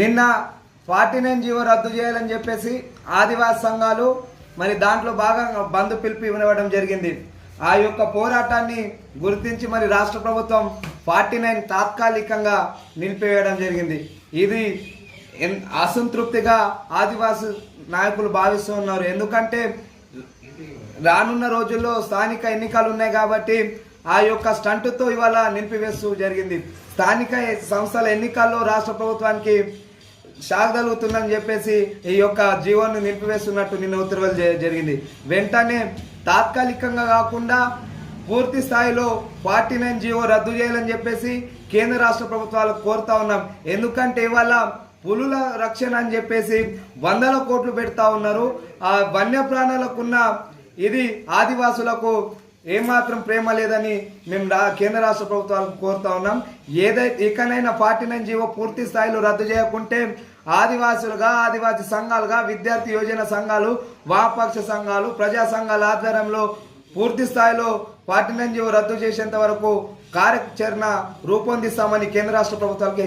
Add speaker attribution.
Speaker 1: నిన్న forty nine GO రద్దు చేయాలని చెప్పేసి ఆదివాసి సంఘాలు మరి దాంట్లో భాగంగా బంద్ పిలుపు ఇవ్వడం జరిగింది. ఆ యొక్క పోరాటాన్ని గుర్తించి మరి రాష్ట్ర ప్రభుత్వం ఫార్టీ నైన్ తాత్కాలికంగా నిలిపివేయడం జరిగింది. ఇది అసంతృప్తిగా ఆదివాసి నాయకులు భావిస్తూ ఉన్నారు. ఎందుకంటే రానున్న రోజుల్లో స్థానిక ఎన్నికలు ఉన్నాయి కాబట్టి ఆ యొక్క స్టంట్తో ఇవాళ నిలిపివేస్తూ జరిగింది. స్థానిక సంస్థల ఎన్నికల్లో రాష్ట్ర ప్రభుత్వానికి షాక్ తగులుతుందని చెప్పేసి ఈ యొక్క జీవోను నిలిపివేస్తున్నట్టు నిన్న ఉత్తర్వులు జ- జరిగింది. వెంటనే తాత్కాలికంగా కాకుండా పూర్తి స్థాయిలో ఫార్టీ నైన్ జీవో రద్దు చేయాలని చెప్పేసి కేంద్ర రాష్ట్ర ప్రభుత్వాలకు కోరుతా ఉన్నాం. ఎందుకంటే ఇవాళ పులుల రక్షణ అని చెప్పేసి వందల కోట్లు పెడతా ఉన్నారు. ఆ వన్యప్రాణాలకున్న ఇది ఆదివాసులకు ఏమాత్రం ప్రేమ లేదని మేము రా కేంద్ర రాష్ట్ర ప్రభుత్వాలకు కోరుతా ఉన్నాం. ఏదైతే ఇకనైనా ఫార్టీ నైన్ జీవో పూర్తి స్థాయిలో రద్దు చేయకుంటే ఆదివాసులుగా ఆదివాసి సంఘాలుగా విద్యార్థి యోజన సంఘాలు వామపక్ష సంఘాలు ప్రజా సంఘాల ఆధ్వర్యంలో పూర్తి స్థాయిలో ఫార్టీ నైన్ జీవో రద్దు చేసేంత వరకు కార్యాచరణ రూపొందిస్తామని కేంద్ర రాష్ట్ర ప్రభుత్వాలకు